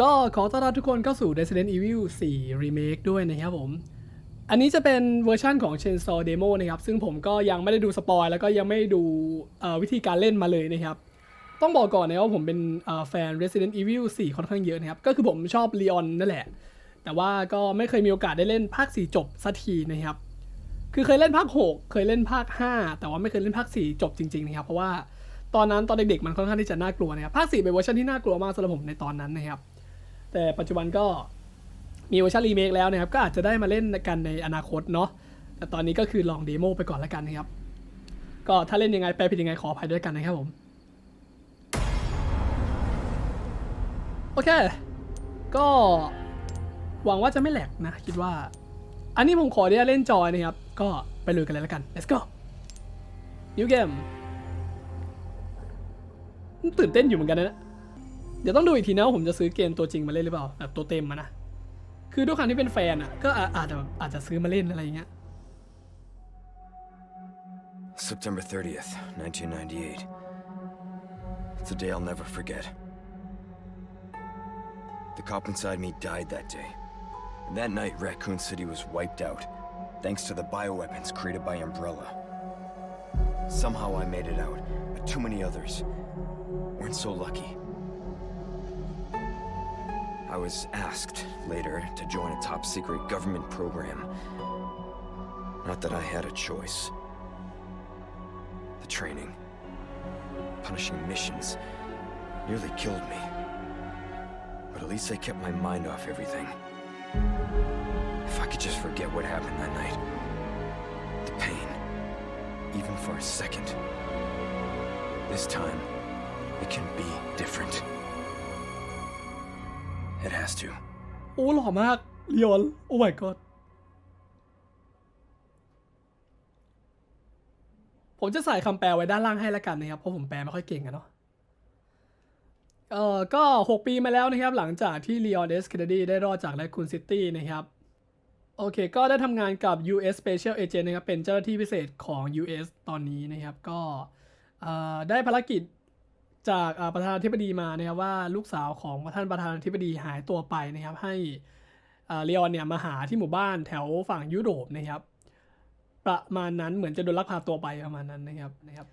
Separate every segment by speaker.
Speaker 1: ก็ขอต้อนรับทุกคนเข้าสู่ Resident Evil 4 Remake ด้วยนะครับผม อันนี้จะเป็นเวอร์ชั่นของ Chainsaw Demo นะครับ ซึ่งผมก็ยังไม่ได้ดูสปอยแล้วก็ยังไม่ดูวิธีการเล่นมาเลยนะครับ ต้องบอกก่อนนะว่าผมเป็นแฟน Resident Evil 4 ค่อนข้างเยอะนะครับ ก็คือผมชอบลีออนนั่นแหละ แต่ว่าก็ไม่เคยมีโอกาสได้เล่นภาค 4 จบสักทีนะครับ คือเคยเล่นภาค 6 เคยเล่นภาค 5 แต่ว่าไม่เคยเล่นภาค 4 จบจริงๆนะครับ เพราะว่าตอนนั้นตอนเด็กๆมันค่อนข้างที่จะน่ากลัวนะครับ ภาค 4 เป็นเวอร์ชันที่น่ากลัวมากสำหรับผมในตอนนั้นนะครับ แต่ปัจจุบันก็มีเวอร์ชันรีเมคแล้วนะครับ ก็อาจจะได้มาเล่นกันในอนาคตเนาะแต่ตอนนี้ก็คือลองเดโมไปก่อนแล้วกันนะครับ ก็ถ้าเล่นยังไงแปลผิดยังไงขออภัยด้วยกันนะครับผม โอเค ก็หวังว่าจะไม่แหลกนะ คิดว่า อันนี้ผมขออนุญาตเล่นจอยนะครับ ก็ไปลุยกันเลยแล้วกัน let's go new game ตื่นเต้นอยู่เหมือนกันนะ ดี๋ยวต้องดูอีกทีนะว่าผมจะซื้อเกมตัวจริงมาเล่นหรือเปล่าแบบตัวเต็มมานะ คือด้วยความที่เป็นแฟนอะ ก็อาอาจจะอาจจะซื้อมาเล่นอะไรอย่างเงี้ย
Speaker 2: September 30th, 1998. It's a day I'll never forget. The cop inside me died that day. And that night, Raccoon City was wiped out, thanks to the bioweapons created by Umbrella. Somehow I made it out, but too many others weren't so lucky. I was asked later to join a top secret government program. Not that I had a choice. The training, punishing missions, nearly killed me. But at least I kept my mind off everything. If I could just forget what happened that night. The pain, even for a second. This time, it can be different. It has to.
Speaker 1: โอ้หล่อมากลีออนโอ้ my god ผมจะใส่คำแปลไว้ด้านล่างให้แล้วกันนะครับ เพราะผมแปลไม่ค่อยเก่งอะเนาะ เอ่อ ก็ 6 ปีมาแล้วนะครับ หลังจากที่ลีออนเดสเคนเนดีได้รอดจากแรคคูนซิตี้นะครับ โอเค ก็ได้ทำงานกับ US Special Agent นะครับ เป็นเจ้าหน้าที่พิเศษของ US ตอนนี้นะครับ ก็เอ่อได้ภารกิจ จากประธานาธิบดีมานะครับว่าลูกสาวของท่านประธานาธิบดีหายตัวไปนะครับ ให้เลออนเนี่ยมาหาที่หมู่บ้านแถวฝั่งยุโรปนะครับ ประมาณนั้นเหมือนจะโดนลักพาตัวไปประมาณนั้นนะครับนะครับ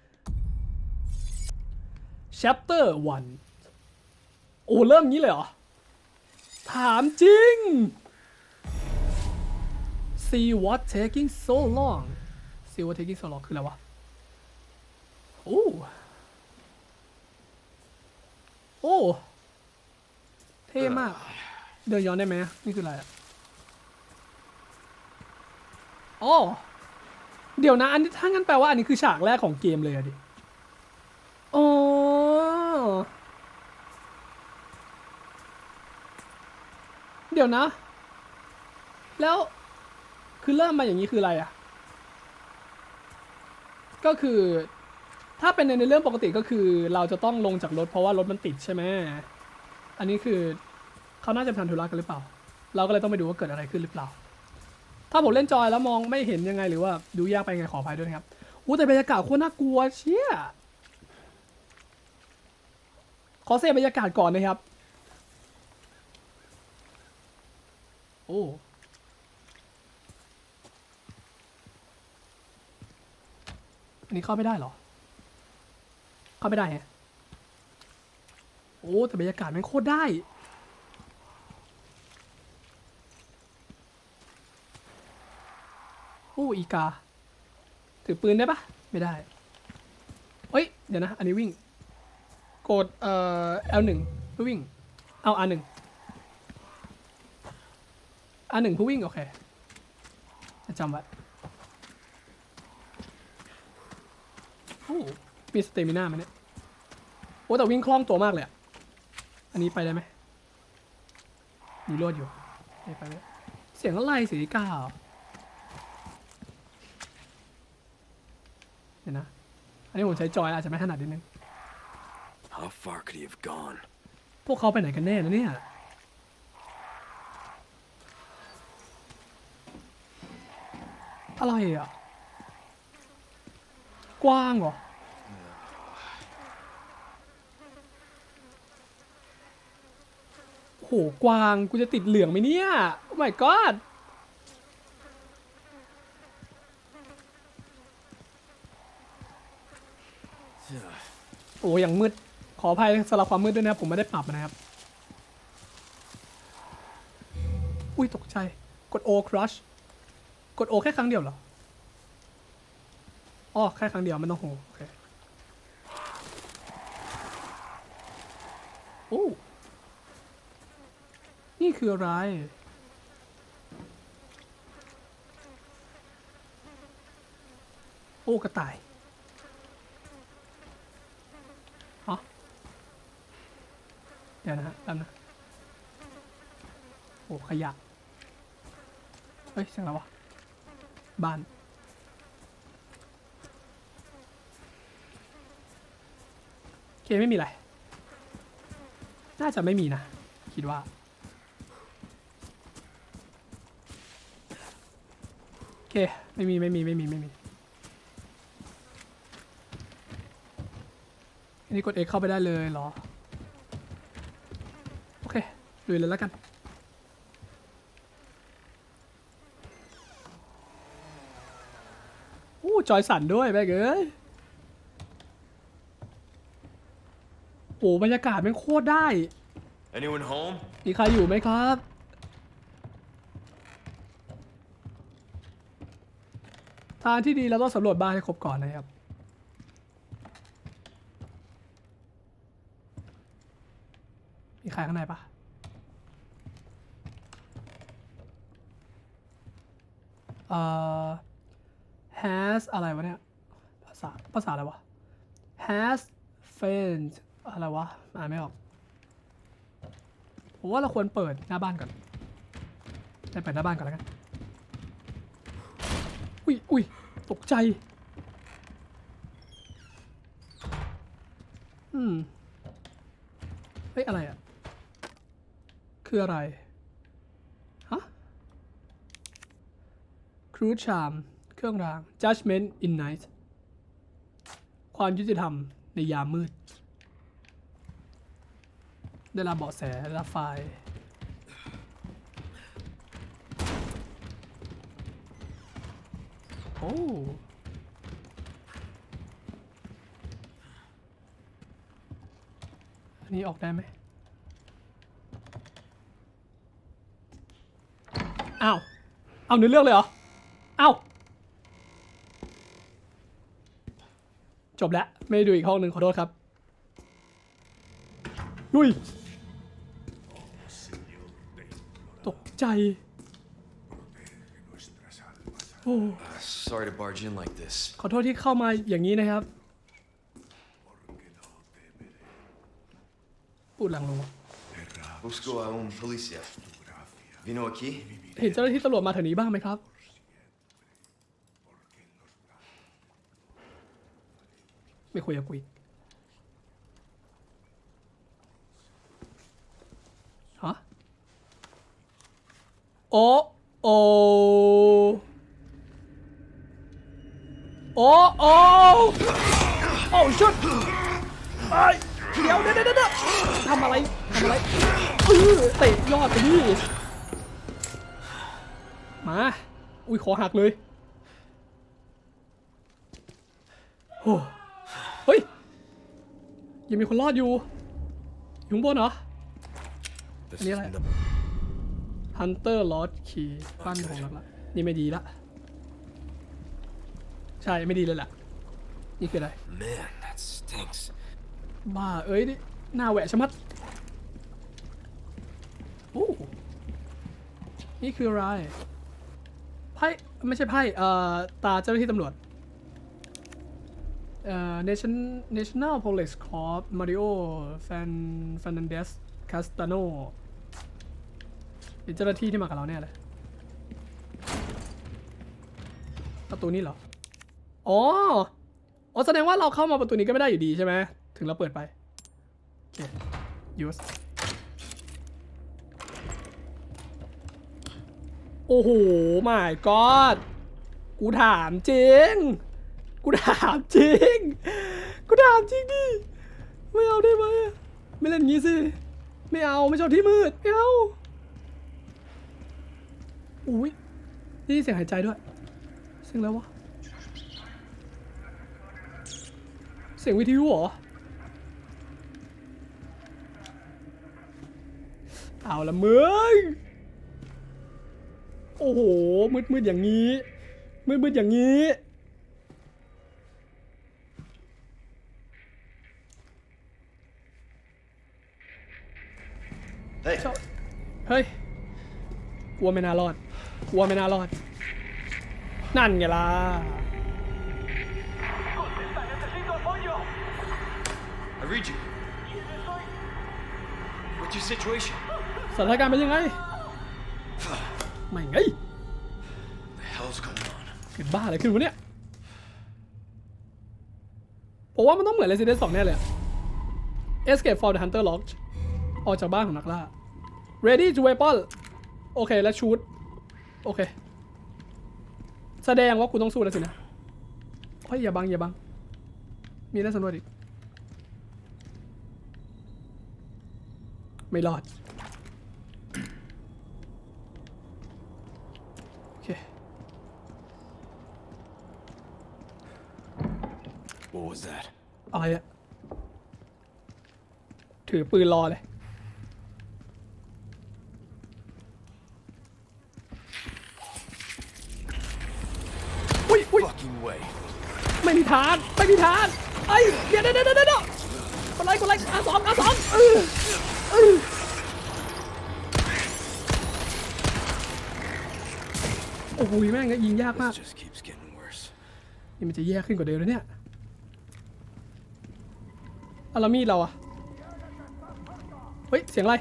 Speaker 1: chapter 1 โอ้เริ่มงี้เลยเหรอ ถามจริง see what taking so long see what taking so long คืออะไรวะโอ้ โอ้ เท่มาก เดินย้อนได้ไหมนี่คืออะไรอะอ๋อเดี๋ยวนะ อันนี้ถ้างั้นแปลว่าอันนี้คือฉากแรกของเกมเลยอะดิอ๋อเดี๋ยวนะ แล้วคือเริ่มมาอย่างนี้คืออะไรอะก็คือ ถ้าเป็นในเรื่องปกติก็คือ เราจะต้องลงจากรถเพราะว่ารถมันติดใช่ไหมอันนี้คือเขาน่าจะทำธุระกันหรือเปล่า เราก็เลยต้องไปดูว่าเกิดอะไรขึ้นหรือเปล่า ถ้าผมเล่นจอยแล้วมองไม่เห็นยังไงหรือว่าดูยากไปยังไงขออภัยด้วยนะครับอู้แต่บรรยากาศโคตรน่ากลัวเชี่ยขอเซฟบรรยากาศก่อนนะครับ โอ้อันนี้เข้าไม่ได้หรอ เข้าไม่ได้ฮะโอ้แต่บรรยากาศมันโคตรได้ โอ้อีกา ถือปืนได้ปะไม่ได้ เฮ้ย เดี๋ยวนะ อันนี้วิ่ง กดเอ่อ L1 เพื่อวิ่ง เอา R1 R1 เพื่อวิ่ง โอเค จะจำไว้โอ้ มีสเตมิน่าไหมเนี่ย โอ้แต่วิ่งคล่องตัวมากเลยอะอันนี้ไปได้ไหมมีรวดอยู่ไปไปเลยเสียงอะไรเสียงอีก้าเหรอเดี๋ยวนะ อันนี้ผมใช้จอยอาจจะไม่ถนัดนิดนึง
Speaker 2: How far could he have gone?
Speaker 1: พวกเขาไปไหนกันแน่นะเนี่ย อะไรอะ กว้างเหรอ โห กวางกูจะติดเหลืองไหมเนี่ยโอ้ my god โอ้อย่างมืด ขออภัยสำหรับความมืดด้วยนะครับ ผมไม่ได้ปรับนะครับ อุ้ยตกใจ กด O crush กด O แค่ครั้งเดียวเหรออ๋อแค่ครั้งเดียวไม่ต้องโหโอเค โอ้ นี่คืออะไร โอ้กระต่ายฮะเดี๋ยวนะฮะแป๊บนะ โอ้ขยะ เฮ้ยเสียงอะไรวะ บ้านโอเคไม่มีอะไร น่าจะไม่มีนะ คิดว่า โอ เค ไม่มีไม่มีไม่มีไม่มีอันนี้กด X เข้าไปได้เลยเหรอ โอเคลุยเลยแล้วกันอู้จอยสั่นด้วยแม่งเอ้ยโอ้บรรยากาศแม่งโคตรได้
Speaker 2: Anyone home?
Speaker 1: มีใครอยู่ไหมครับ ทางที่ดีเราต้องสำรวจบ้านให้ครบก่อนนะครับ มีใครข้างในปะเอ่อ has อะไรวะเนี่ย ภาษา ภาษาอะไรวะ has failed อะไรวะ อ่านไม่ออก ผมว่าเราควรเปิดหน้าบ้านก่อนไปเปิดหน้าบ้านก่อนแล้วกัน อุ้ยอุ้ยตกใจ อืม เฮ้ย อะไรอะ คืออะไร ฮะ ครูชาม เครื่องราง judgment in night ความยุติธรรมในยามมืด ได้รับเบาะแสได้รับไฟล์ อ้อันนี้ออกได้ไหมอ้าว เอาเนื้อเรื่องเลยเหรอ เอ้าจบแล้ว ไม่ได้ดูอีกห้องหนึ่งขอโทษครับอุ้ยตกใจ โอ้
Speaker 2: Sorry to barge in like this.
Speaker 1: ขอโทษที่เข้ามาอย่างนี้นะครับพูดหลังลง
Speaker 2: Busco a un policía. Vino aquí?
Speaker 1: เห็นเจ้าหน้าที่ตำรวจมาแถวนี้บ้างไหมครับ ไม่คุยกับกูอีกฮะโอ้โอ โอ้โอ้โอ้ชุดไอเดี๋ยวเดี๋ยวเดี๋ยวเดี๋ยวทำอะไรทำอะไรเออเตะยอดไปดิมา อุ้ยขอหักเลยโอ้เฮ้ย ยังมีคนรอดอยู่อยู่ข้างบนเหรอ
Speaker 2: This
Speaker 1: Ini lah. Hunter Lost Key บ้านของหลักๆนี่ไม่ดีละ ใช่ไม่ดีเลยแหละนี่คืออะไร
Speaker 2: Man, that stinks.
Speaker 1: บ้าเอ้ยนี่หน้าแหวะชะมัดโอ้นี่คืออะไรไพ่ไม่ใช่ไพ่เอ่อตาเจ้าหน้าที่ตำรวจเอ่อ Nation National Police Corps Mario Fan Fernandez Castano เป็นเจ้าหน้าที่ที่มากับเราเนี่ยเลยประตูนี้เหรอ อ๋ออ๋อแสดงว่าเราเข้ามาประตูนี้ก็ไม่ได้อยู่ดีใช่ไหม ถึงเราเปิดไป โอเค use โอ้โห my god กูถามจริง กูถามจริง กูถามจริงดิ ไม่เอาได้ไหม ไม่เล่นงี้สิ ไม่เอา ไม่ชอบที่มืด ไม่เอาอุ้ยนี่เสียงหายใจด้วยเสียงอะไรวะ เสียงวิทยุเหรอ เอาละมึง โอ้โห มืดมืดๆอย่างนี้มืดมืดๆอย่างนี้
Speaker 2: Hey,
Speaker 1: ชอบเฮ้ยกลัวไม่น่ารอดกลัวไม่น่ารอด นั่นไงล่ะ
Speaker 2: read you. What's your situation?
Speaker 1: สถานการณ์เป็นยังไง ไม่ไง
Speaker 2: The hell's going on?
Speaker 1: เกิดบ้าอะไรขึ้นวะเนี่ยผมว่ามันต้องเหมือน Resident 2แน่เลยอะ Escape from the Hunter Lodge ออกจากบ้านของนักล่า Ready to weapon โอเค และชูดโอเค แสดงว่ากูต้องสู้แล้วสินะเฮ้ยอย่าบัง อย่าบัง มีอะไรสำรวจอีก ไม่รอด โอเค
Speaker 2: What was that?
Speaker 1: อะไรอะถือปืนรอเลย อุ้ยอุ้ย
Speaker 2: Fucking way.
Speaker 1: ไม่มีทางไม่มีทางไอ้ยเดี๋ยวเดี๋ยวเดี๋ยวเดี๋ยวเดี๋ยวกดไลค์กดไลค์อาสองอาสองเออเออ โอ้โหแม่งยิงยากมาก
Speaker 2: This just keeps getting worse.
Speaker 1: นี่มันจะแย่ขึ้นกว่าเดิมแล้วเนี่ยเอาแล้วมีดเราอะเฮ้ย เสียงอะไร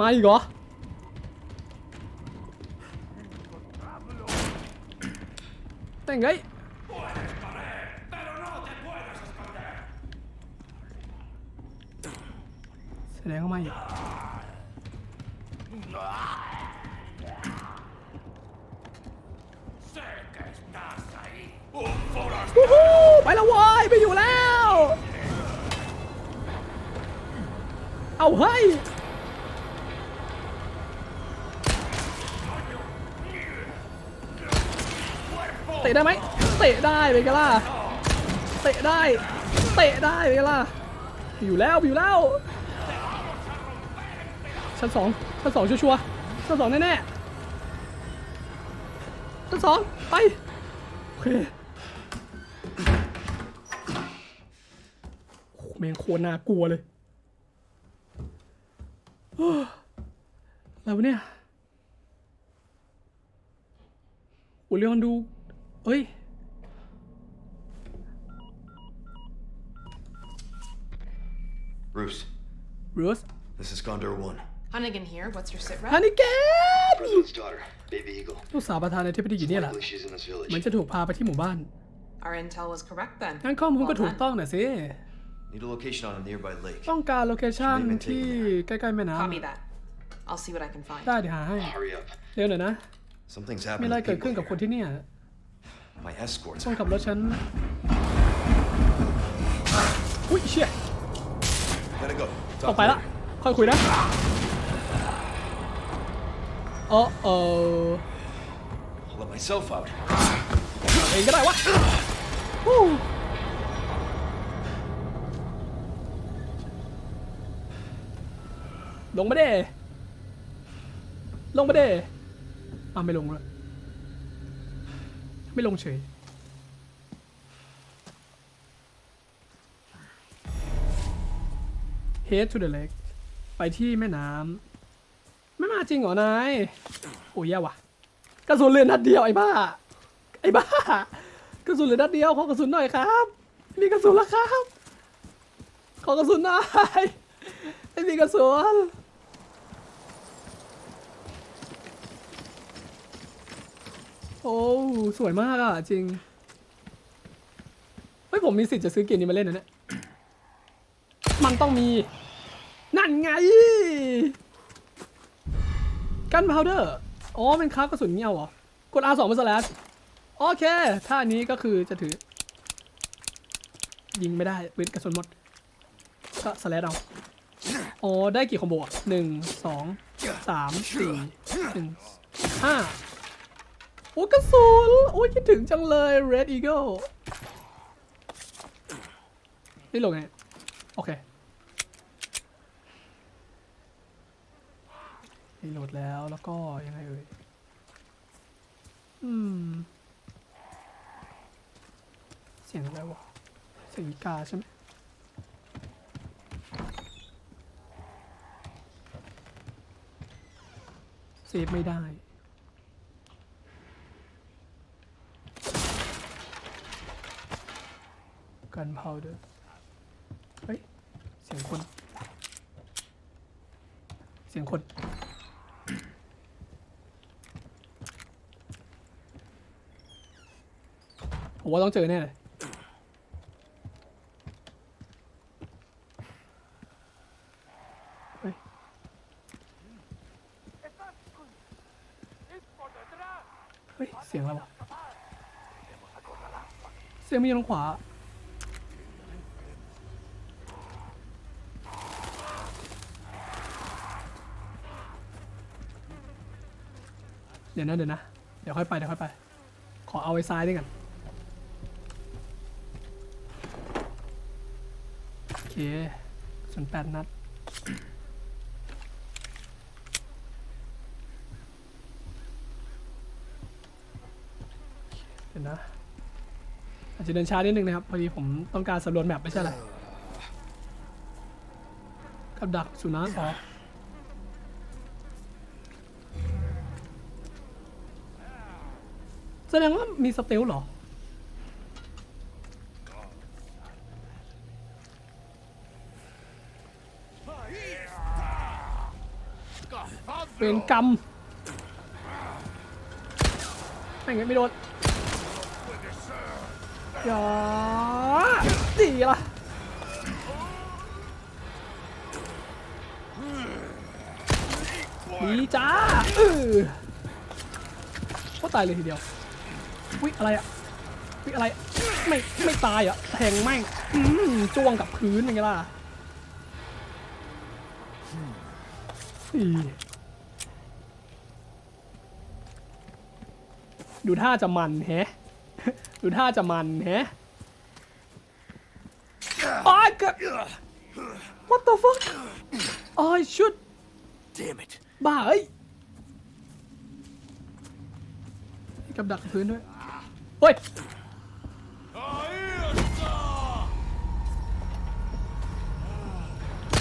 Speaker 1: มาอีกเหรอ แต่งไง แสดงว่ามาอีกไปแล้ววายไปอยู่แล้ว เอาเฮ้ยเตะได้ไหมเตะได้ไปกันล่ะเตะได้ เตะได้ไปกันล่ะอยู่แล้วอยู่แล้ว ชั้นสองชั้นสองชัวร์ๆชั้นสองแน่ๆชั้นสองไปโอเคโอ้โหแม่งโคตรน่ากลัวเลยโอ้แล้วะเนี่ยโอ้เรียนดู เอ้ย
Speaker 2: Bruce,
Speaker 1: รูส
Speaker 2: this is Condor 1.
Speaker 3: Hunnigan here. What's your sit
Speaker 1: ฮัน
Speaker 3: rep?
Speaker 1: นิแกน
Speaker 4: President's daughter, Baby Eagle.
Speaker 1: ลูกสาวประธานาธิบดีอยู่เนี่ยแหละ
Speaker 4: Likely she's in this
Speaker 1: เหมือน
Speaker 4: village.
Speaker 1: จะถูกพาไปที่หมู่บ้าน
Speaker 3: Our intel was correct then.
Speaker 1: งั้นข้อมูลก็
Speaker 3: Well
Speaker 1: ถูก
Speaker 3: done.
Speaker 1: ต้องนะสิ
Speaker 2: Need a location on a nearby lake.
Speaker 1: ต้องการโลเคชั่นที่ใกล้ ๆ แม่น้ำ
Speaker 3: Copy that. I'll see what I can find.
Speaker 1: ได้เดี๋ยวหาให้
Speaker 4: Hurry up.
Speaker 1: เร็วหน่อยนะ
Speaker 2: Something's
Speaker 1: มี
Speaker 2: happened
Speaker 1: อะไร
Speaker 2: to
Speaker 1: เกิดขึ้น
Speaker 2: people
Speaker 1: กับคน
Speaker 2: here.
Speaker 1: ที่เนี่ย
Speaker 2: My escorts
Speaker 1: ต้อง
Speaker 2: are
Speaker 1: ขับรถฉัน อุ้ยเชี่ย
Speaker 2: Gotta go.
Speaker 1: ออก
Speaker 2: Talk
Speaker 1: ไปละ
Speaker 2: later.
Speaker 1: ค่อยคุยนะ เออเออ
Speaker 2: I'll let myself out.
Speaker 1: เองก็ได้วะฮู้ ลงมาเด้ลงมาเด้อะไม่ลงเลยไม่ลงเฉย head to the lake ไปที่แม่น้ำ ไม่มาจริงเหรอนายโอ้ยแย่ว่ะกระสุนเหลือนัดเดียวไอ้บ้า ไอ้บ้ากระสุนเหลือนัดเดียวขอกระสุนหน่อยครับมีกระสุนแล้วครับขอกระสุนหน่อยไม่มีกระสุนโอ้สวยมากอะจริงเฮ้ยผมมีสิทธิ์จะซื้อเกมนี้มาเล่นนะเนี่ยมันต้องมี นั่นไง กันพาวเดอร์อ๋อเป็นคราฟกระสุนเงี้ยวเหรอกด R2 มาสแลชโอเคท่านี้ก็คือจะถือ ยิงไม่ได้ปืนกระสุนหมดก็สแลชเอาอ๋อได้กี่คอมโบอะหนึ่งสองสามสี่หนึ่งห้าโอ้กระสุนโอ้ยคิดถึงจังเลย Red Eagle นี่ลงไงโอเค รีโหลดแล้วแล้วก็ยังไงเอ่ย อืม เสียงอะไรวะ เสียงอีกาใช่ไหมเซฟไม่ได้กันพาวเดอร์เฮ้ย เสียงคน เสียงคน ผม ว่าต้องเจอแน่เลยเฮ้ย เสียงอะไรวะเสียงมีทางขวา เดี๋ยวนะเดี๋ยวนะ เดี๋ยวค่อยไปเดี๋ยวค่อยไป ขอเอาไว้ซ้ายด้วยกัน โอ เคส่วนแปดนัด เดี๋ยวนะ อาจจะเดินช้านิดนึงนะครับ พอดีผมต้องการสำรวจแมปไม่ใช่อะไรกับดักสุนัขอ๋อแสดงว่ามีสเตลเหรอ เวรกรรมไม่งั้นไม่โดนอย่าดีละดีจ้าเออก็ตายเลยทีเดียววิอะไรอะวิอะไร ไม่ไม่ตายอะแทงแม่งอืมจ้วงกับพื้นอย่างเงี้ยล่ะ ดูท่าจะมันแฮะ ดูท่าจะมันแฮะอ้ายเกิด What the fuck อ้ายชุด
Speaker 2: Damn it.
Speaker 1: บ้าเอ้ยมีกับดักพื้นด้วยเฮ้ย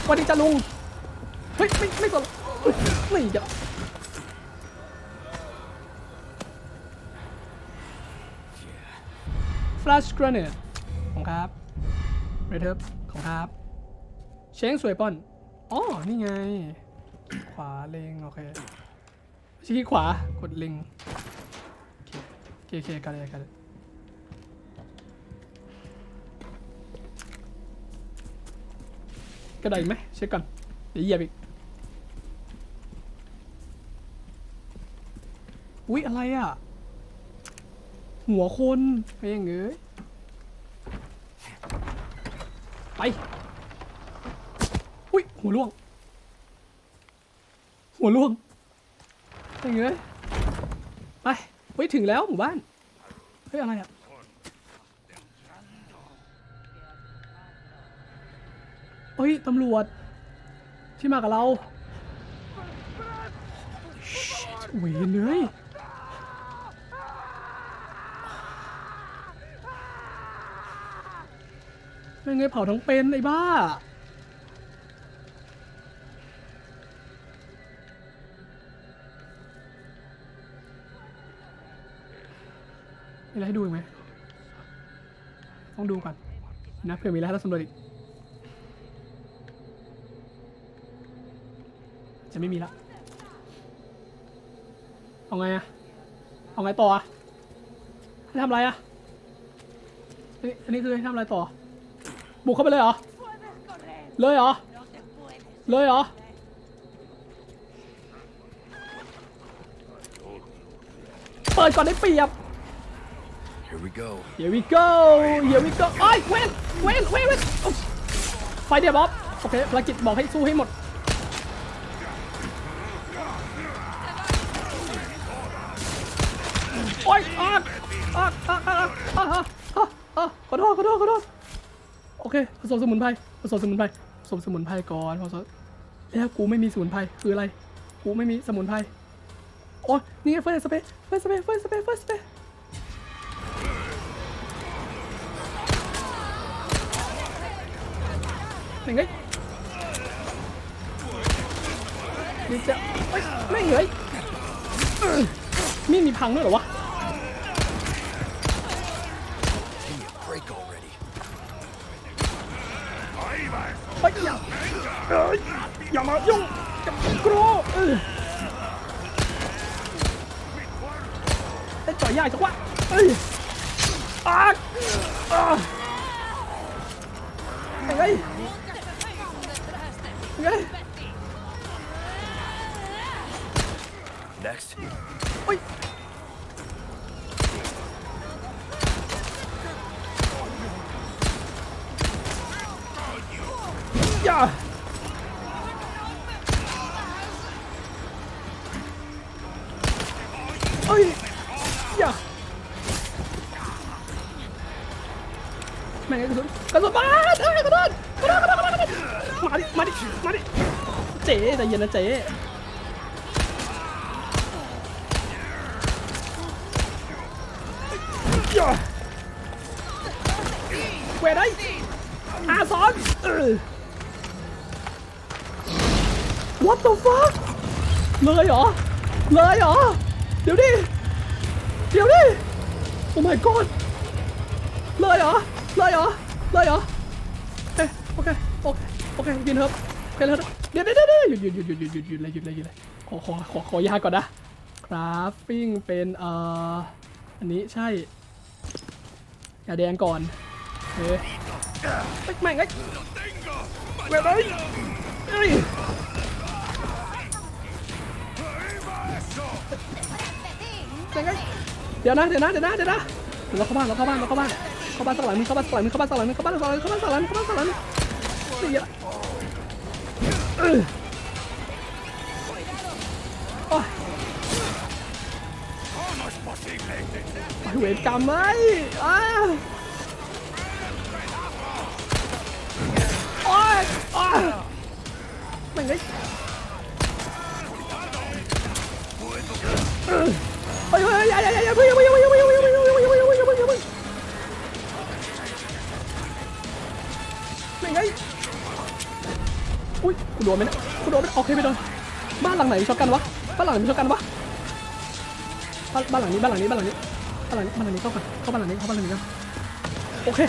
Speaker 1: สวัสดีจ้าลุง เฮ้ย ไม่ ไม่สนเฮ้ยไม่เดี๋ยว Flash Grenade ของครับ Red Herb ของครับ เชงสวยป้อนอ๋อ นี่ไง ขวาเล็งโอเคชี้ขวากดเล็งโอเคโอเคกันเลยกันเลยกระไดไหมเช็คก่อนเดี๋ยวเหยียบอีกอุ๊ยอะไรอะ หัวคนไปยังเงยไปอุ๊ยหัวล่วง หัวล่วงไปยังเงยไปเฮ้ยถึงแล้วหมู่บ้านเฮ้ยอะไรอะเฮ้ยตำรวจที่มากับเราเวยเลย ไม่ไงเผาทั้งเป็นไอ้บ้า มีอะไรให้ดูอีกไหม ต้องดูก่อนนะเผื่อมีอะไรให้เราสำรวจอีก จะไม่มีละ เอาไงอะเอาไงต่ออะให้ทำอะไรอะอันนี้อันนี้คือให้ทำอะไรต่อ บุกเข้าไปเลยเหรอ เลยเหรอ เลยเหรอ เปิดก่อนได้เปรียบ
Speaker 2: Here we go.
Speaker 1: Here we go Here we go โอ้ยเว้นเว้นเว้นเว้นอุ๊ยไฟเดียบอฟโอเคภารกิจบอกให้สู้ให้หมดโอ๊ยอากอากอากอากอากอากอากขอโทษขอโทษขอโทษโอ เคผสมสมุนไพรผสมสมุนไพรผสมสมุนไพรก่อนผสมแล้วกูไม่มีสมุนไพรคืออะไร กูไม่มีสมุนไพรโอ้ยนี่ไงเฟิร์สสเปรย์เฟิร์สสเปรย์เฟิร์สสเปรย์เฟิร์สสเปรย์หนึ่งไงนี่จะไม่เหนื่อยมีมีพังด้วยเหรอวะ อย่ามายุ่งกับกรูเออได้จ่อยยากจังวะเอ้ยอาอ่ายังไงยั เจ๊ใจเย็นนะเจ๊อย่าเวรได้อาสอนเออ What the fuck เลยเหรอ เลยเหรอ เดี๋ยวดิ เดี๋ยวดิ Oh my god เลยเหรอ เลยเหรอ เลยเหรอเอ๊ะโอเค โอเค โอเคยินเถอะโอเคเลยเดี๋ยวเดี๋ยวเดี๋ยวหยุดหยุดหยุดหยุดหยุดหยุดหยุดเลยหยุดเลยหยุดเลยขอขอขอขอยาก่อนนะคราฟปิ้งเป็นเอ่ออันนี้ใช่ยาแดงก่อนโอเคเฮ้ยแม่งไอ้เวรเลยเอ้ยยังไงเดี๋ยวนะเดี๋ยวนะเดี๋ยวนะเดี๋ยวนะเดี๋ยวเราเข้าบ้านเราเข้าบ้านเราเข้าบ้านเข้าบ้านสักหลังนึงเข้าบ้านสักหลังนึงเข้าบ้านสักหลังนึงเข้าบ้านสักหลังนึงเข้าบ้านสักหลังนึงเข้าบ้านสักหลังนึงสี่ละเออโอ้ย เวรกรรมไหมอ้าโอ้ยโอ้ยแม่งไงเฮ้ยเฮ้ยอย่าอย่าอย่าอย่าเพิ่งอย่าเพิ่งอย่าเพิ่งอย่าเพิ่งอย่าเพิ่งอย่าเพิ่งอย่าเพิ่งอย่าเพิ่งอย่าเพิ่งอย่าเพิ่งไม่ไง อุ้ยกูโดนไหมเนี่ยกูโดนไหมโอเคไม่โดนบ้านหลังไหนมีช็อตกันวะบ้านหลังไหนมีช็อตกันวะบ้านบ้านหลังนี้บ้านหลังนี้บ้านหลังนี้บ้านหลังนี้บ้านหลังนี้เข้าก่อนเข้าบ้านหลังนี้เข้าบ้านหลังนี้ก่อนโอเค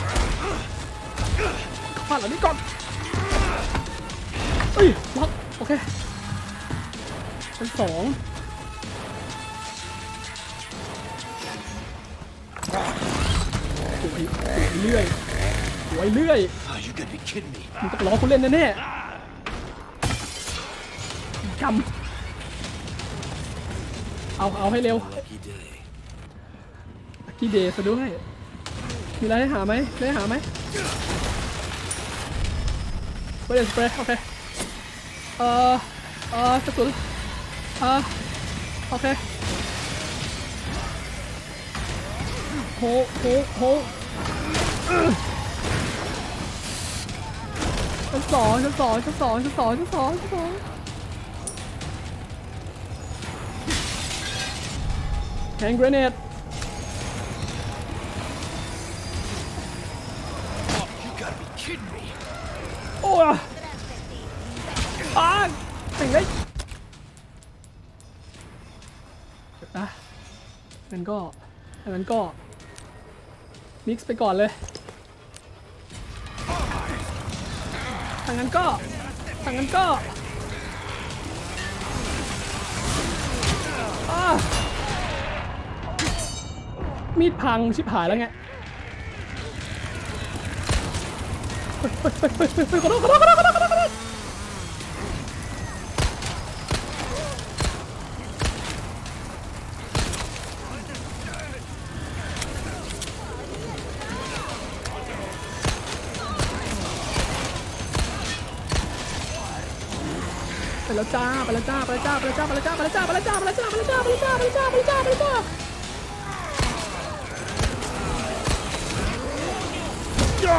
Speaker 1: เข้าบ้านหลังนี้ก่อนเอ้ยล็อกโอเคชั้นสองสวยสวยเรื่อยสวยเรื่อย
Speaker 2: Oh, you gotta be kidding me.
Speaker 1: มึงต้องรอกูเล่นแน่ๆ กำเอาเอาให้เร็วกี่เดย์ซะด้วย มีอะไรให้หาไหมได้หาไหมเบรสเปรย์โอเค เอ่อ เอ่อกระสุนเอ่อโอเคโหโหโหชั้นสองชั้นสองชั้นสองชั้นสองชั้นสองชั้นสอง แฮงเกรเนต
Speaker 2: You gotta be kidding me.
Speaker 1: โอ้ยอ่านเป็นไงเดี๋ยวนะงั้นก็งั้นก็ มิกซ์ไปก่อนเลยทางนั้นก็ทางนั้นก็อ่า มีดพังชิบหายแล้วไงเฮ้ยเฮ้ยเฮ้ยเฮ้ยเฮ้ยขอโทษขอโทษขอโทษขอโทษขอโทษขอโทษไปแล้วจ้าไปแล้วจ้าไปแล้วจ้าไปแล้วจ้าไปแล้วจ้าไปแล้วจ้าไปแล้วจ้าไปแล้วจ้าไปแล้วจ้าไปแล้วจ้าไปแล้วจ้า
Speaker 5: っ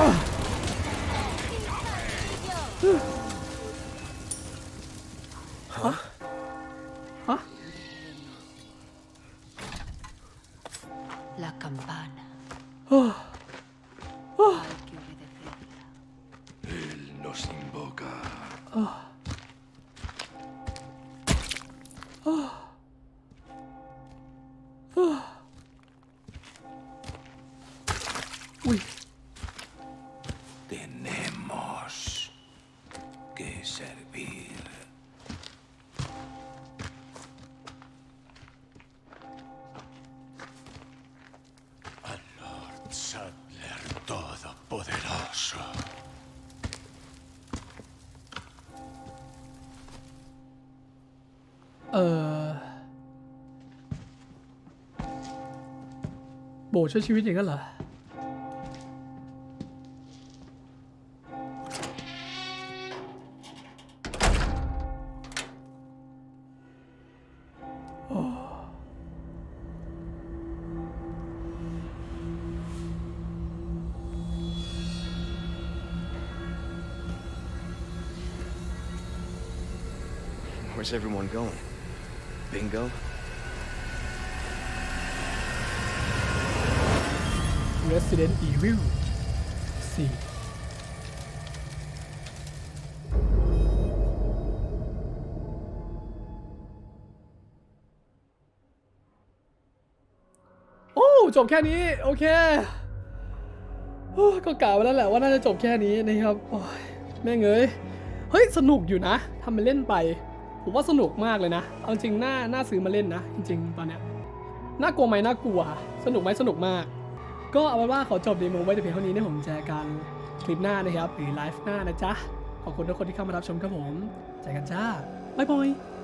Speaker 1: ออโบช่วยชีวิตอย่างนั้นเหรอ
Speaker 2: Where's everyone going? Go.
Speaker 1: Resident Evil 4 โอ้ จบแค่นี้ โอเคโอ้ก็กล่าวไว้แล้วแหละว่าน่าจะจบแค่นี้นะครับ โอ้ยแม่งเอ้ย เฮ้ย สนุกอยู่นะทำมันเล่นไป ผมว่าสนุกมากเลยนะ เอาจริงน่าน่าซื้อมาเล่นนะ จริง ๆ ตอนเนี้ยน่ากลัวไหมน่ากลัว สนุกไหมสนุกมาก ก็เอาเป็นว่าขอจบเดโมไว้แต่เพียงเท่านี้นะผมเจอกันคลิปหน้านะครับหรือไลฟ์หน้านะจ๊ะ ขอบคุณทุกคนที่เข้ามารับชมครับผมเจอกันจ้าบ๊ายบาย